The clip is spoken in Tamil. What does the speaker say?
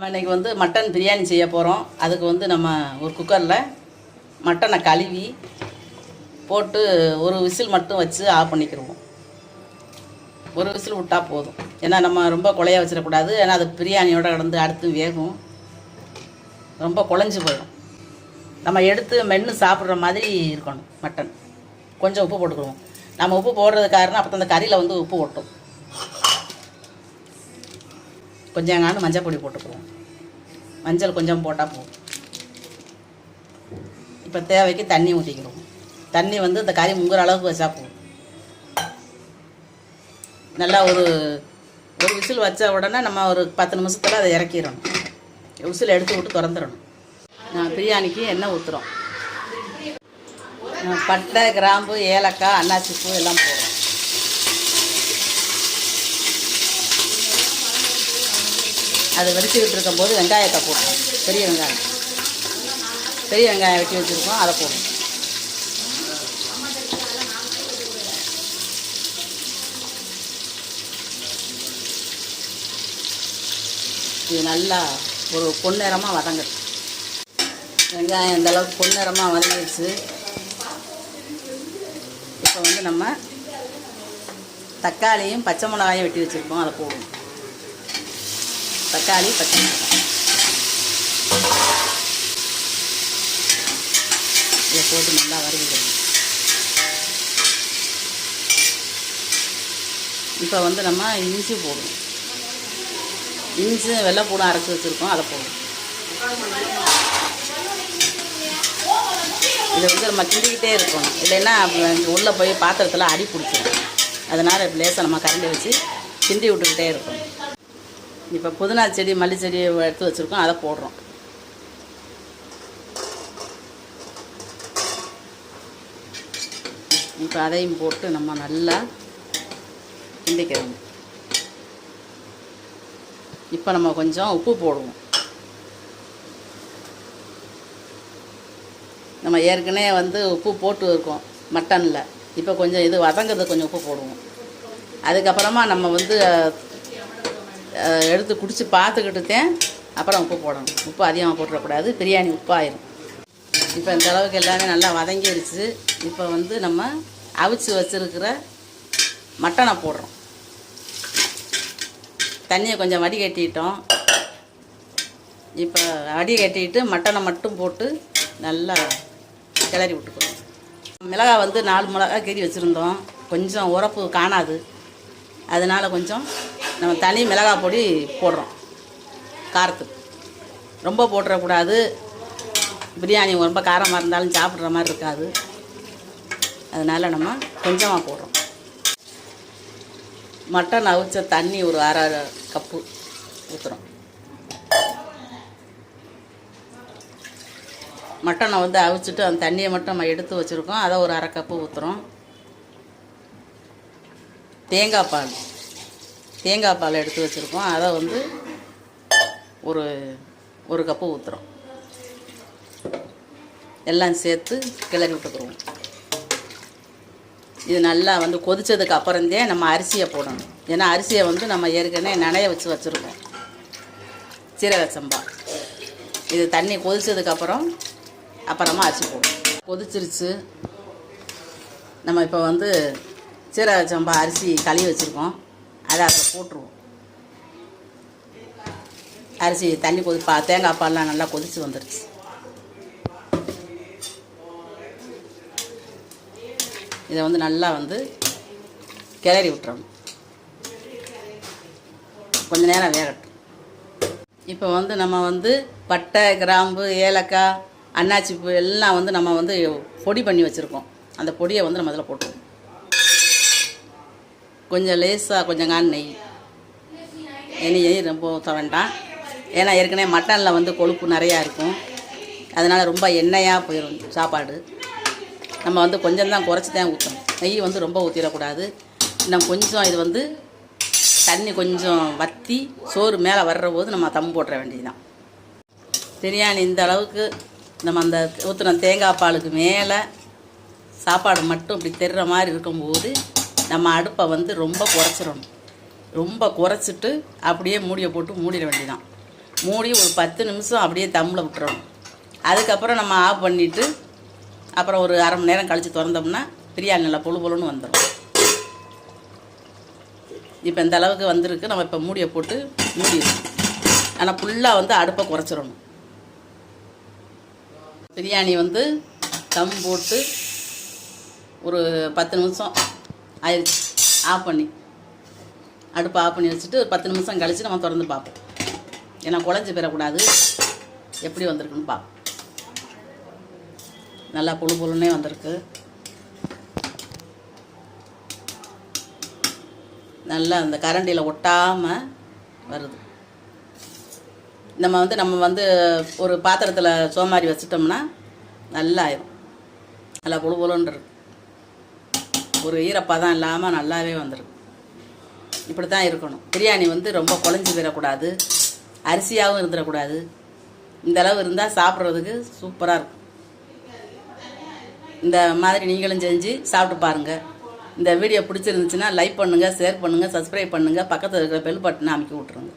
நம்ம இன்னைக்கு வந்து மட்டன் பிரியாணி செய்ய போகிறோம் அதுக்கு வந்து நம்ம ஒரு குக்கரில் மட்டனை கழுவி போட்டு ஒரு விசில் மட்டும் வச்சு ஆஃப் பண்ணிக்கிடுவோம் ஒரு விசில் விட்டால் போதும். ஏன்னா நம்ம ரொம்ப குழைய வச்சிடக்கூடாது. ஏன்னா அது பிரியாணியோடு கடந்து அடுத்து வேகும். ரொம்ப குழஞ்சி போயிடும். நம்ம எடுத்து மென்று சாப்பிட்ற மாதிரி இருக்கணும் மட்டன் கொஞ்சம் உப்பு போட்டுக்கிடுவோம். நம்ம உப்பு போடுறது காரணம் அப்போ அந்த கறியில் வந்து உப்பு ஓட்டும் கொஞ்சங்காண்டு மஞ்சள் பொடி போட்டுக்குவோம். மஞ்சள் கொஞ்சம் போட்டால் போதும். இப்போ தேவைக்கு தண்ணி ஊற்றிக்கிடுவோம் தண்ணி வந்து இந்த கறி முங்குற அளவுக்கு வச்சா போதும். நல்லா ஒரு ஒரு விசில் வச்ச உடனே நம்ம ஒரு பத்து நிமிஷத்தில் அதை இறக்கிடணும். விசில் எடுத்து விட்டு திறந்துடணும். நான் பிரியாணிக்கு எண்ணெய் ஊற்றுறோம் பட்டை கிராம்பு ஏலக்காய் அன்னாச்சி பூ எல்லாம் போடுறோம். அது வெடிச்சுக்கிட்டு இருக்கும்போது வெங்காயத்தை போடுறோம் பெரிய வெங்காயம். பெரிய வெங்காயம் வெட்டி வச்சுருக்கோம் அதை போடணும். இது நல்லா ஒரு பொன்னிறமாக வதங்குது வெங்காயம் இந்தளவுக்கு பொன்னிறமாக வதங்கிடுச்சு. இப்போ வந்து நம்ம தக்காளியும் பச்சை மிளகாயும் வெட்டி வச்சுருக்கோம் அதை போடுவோம் தக்காளி பச்சை மிளகாய் இதை போட்டு நல்லா வறுவிடணும் இப்போ வந்து நம்ம இஞ்சி போடுவோம் இஞ்சி வெள்ளைப்பூடம் அரைச்சி வச்சுருக்கோம் அதை போடுவோம் இதை வந்து நம்ம கிண்டிக்கிட்டே இருக்கணும். இல்லைன்னா உள்ளே போய் பாத்திரத்தில் அடி பிடிச்சிடும் அதனால் லேசாக நம்ம கரண்டி வச்சு கிண்டி விட்டுக்கிட்டே இருக்கணும். இப்போ புதினா செடி மல்லி செடி எடுத்து வச்சுருக்கோம் அதை போடுறோம். இப்போ அதையும் போட்டு நம்ம நல்லா கிண்டிக்கிறோம். இப்போ நம்ம கொஞ்சம் உப்பு போடுவோம். நம்ம ஏற்கனவே வந்து உப்பு போட்டு இருக்கோம் மட்டனில். இப்போ கொஞ்சம் இது வதங்கிறது கொஞ்சம் உப்பு போடுவோம். அதுக்கப்புறமா நம்ம வந்து எடுத்து குடிச்சு பார்த்துக்கிட்டுத்தேன் அப்புறம் உப்பு போடணும். உப்பு அதிகமாக போட்டுறக்கூடாது. பிரியாணி உப்பாயிரும். இப்போ இந்த அளவுக்கு எல்லாமே நல்லா வதங்கிடுச்சு இப்போ வந்து நம்ம அவிச்சு வச்சுருக்கிற மட்டனை போடுறோம். தண்ணியை கொஞ்சம் வடிகட்டிட்டோம். இப்போ வடிகட்டிட்டு மட்டனை மட்டும் போட்டு நல்லா கிளறி விட்டுக்கிறோம் மிளகாய் வந்து நாலு மிளகாய் கீறி வச்சுருந்தோம். கொஞ்சம் உரப்பு காணாது. அதனால் கொஞ்சம் நம்ம தனி மிளகாய் பொடி போடுறோம். காரத்துக்கு. ரொம்ப போட்டுறக்கூடாது. பிரியாணி ரொம்ப காரமாக இருந்தாலும் சாப்பிட்ற மாதிரி இருக்காது. அதனால் நம்ம கொஞ்சமாக போடுறோம். மட்டன் அவிச்ச தண்ணி ஒரு அரை கப்பு ஊற்றுறோம் மட்டனை வந்து அவிச்சிட்டு அந்த தண்ணியை மட்டும் நம்ம எடுத்து வச்சுருக்கோம். அதை ஒரு அரை கப்பு ஊற்றுறோம் தேங்காய் பால். தேங்காய் பால் எடுத்து வச்சுருக்கோம். அதை வந்து ஒரு ஒரு கப்பு ஊற்றுறோம் எல்லாம் சேர்த்து கிளறி விட்டுக்குருவோம் இது நல்லா வந்து கொதித்ததுக்கு அப்புறந்தே நம்ம அரிசியை போடணும். ஏன்னா அரிசியை வந்து நம்ம ஏற்கனவே நனைய வச்சு வச்சுருக்கோம். சீரக சம்பா இது தண்ணி கொதித்ததுக்கப்புறம் அப்புறமா அரிசி போடும் கொதிச்சிருச்சு. நம்ம இப்போ வந்து சீரக சம்பா அரிசி கழுவி வச்சுருக்கோம். அதை அதில் போட்டுருவோம். அரிசி தண்ணி கொதி பா தேங்காய் பால்லாம் நல்லா கொதித்து வந்துடுச்சு இதை வந்து நல்லா வந்து கிளறி விட்டுறணும். கொஞ்ச நேரம் வேகட்டும். இப்போ வந்து நம்ம வந்து பட்டை கிராம்பு ஏலக்காய் அன்னாச்சி பூ எல்லாம் வந்து நம்ம வந்து பொடி பண்ணி வச்சுருக்கோம். அந்த பொடியை வந்து நம்ம அதில் போட்டுருவோம். கொஞ்சம் லேசாக கொஞ்சம் நெய். நெய் நெய் ரொம்ப ஊற்ற வேண்டாம். ஏன்னா ஏற்கனவே மட்டனில் வந்து கொழுப்பு நிறையா இருக்கும். அதனால் ரொம்ப எண்ணெயாக போயிடும் சாப்பாடு. நம்ம வந்து கொஞ்சம் தான் குறைச்சி தான் ஊற்றணும் நெய் வந்து ரொம்ப ஊற்றிடக்கூடாது இன்னும் கொஞ்சம் இது வந்து தண்ணி கொஞ்சம் வற்றி சோறு மேலே வர்ற போது நம்ம தம் போட்டுற வேண்டியதுதான். பிரியாணி இந்த அளவுக்கு நம்ம அந்த ஊற்றுன தேங்காய் பாலுக்கு மேலே சாப்பாடு மட்டும் இப்படி தெரிகிற மாதிரி இருக்கும்போது நம்ம அடுப்பை வந்து ரொம்ப குறைச்சிடணும். ரொம்ப குறைச்சிட்டு அப்படியே மூடியை போட்டு மூடிட வேண்டியதான் மூடி ஒரு பத்து நிமிஷம் அப்படியே தம்மில் விட்டுறணும். அதுக்கப்புறம் நம்ம ஆஃப் பண்ணிவிட்டு அப்புறம் ஒரு அரை மணி நேரம் கழித்து திறந்தோம்னா பிரியாணி நல்லா பொழு பொழுன்னு வந்துடும் இப்போ இந்த அளவுக்கு வந்திருக்கு. நம்ம இப்போ மூடியை போட்டு மூடிடணும். ஆனால் ஃபுல்லாக வந்து அடுப்பை குறைச்சிடணும். பிரியாணி வந்து தம் போட்டு ஒரு பத்து நிமிஷம் ஆயிடுச்சு. ஆஃப் பண்ணி. அடுப்பை ஆஃப் பண்ணி வச்சுட்டு ஒரு பத்து நிமிஷம் கழித்து நம்ம திறந்து பார்ப்போம். ஏன்னா குழஞ்சி பெறக்கூடாது. எப்படி வந்திருக்குன்னு பார்ப்போம். நல்லா புழு புழுன்னே வந்திருக்கு. நல்லா அந்த கரண்டியில் ஒட்டாமல் வருது. நம்ம வந்து நம்ம வந்து ஒரு பாத்திரத்தில் சோமாரி வச்சிட்டோம்னா நல்லா ஆயிரும் நல்லா புழு புழுன்னு இருக்கு. ஒரு ஈரப்பதம் இல்லாமல் நல்லாவே வந்துடும் இப்படி தான் இருக்கணும். பிரியாணி வந்து ரொம்ப குழஞ்சி போயிடக்கூடாது. அரிசியாகவும் இருந்துடக்கூடாது. இந்த அளவு இருந்தால் சாப்பிட்றதுக்கு சூப்பராக இருக்கும். இந்த மாதிரி நீங்களும் செஞ்சு சாப்பிட்டு பாருங்கள் இந்த வீடியோ பிடிச்சிருந்துச்சுன்னா லைக் பண்ணுங்கள் ஷேர் பண்ணுங்கள் சப்ஸ்கிரைப் பண்ணுங்கள் பக்கத்தில் இருக்கிற பெல் பட்டனை அமைக்க விட்ருங்க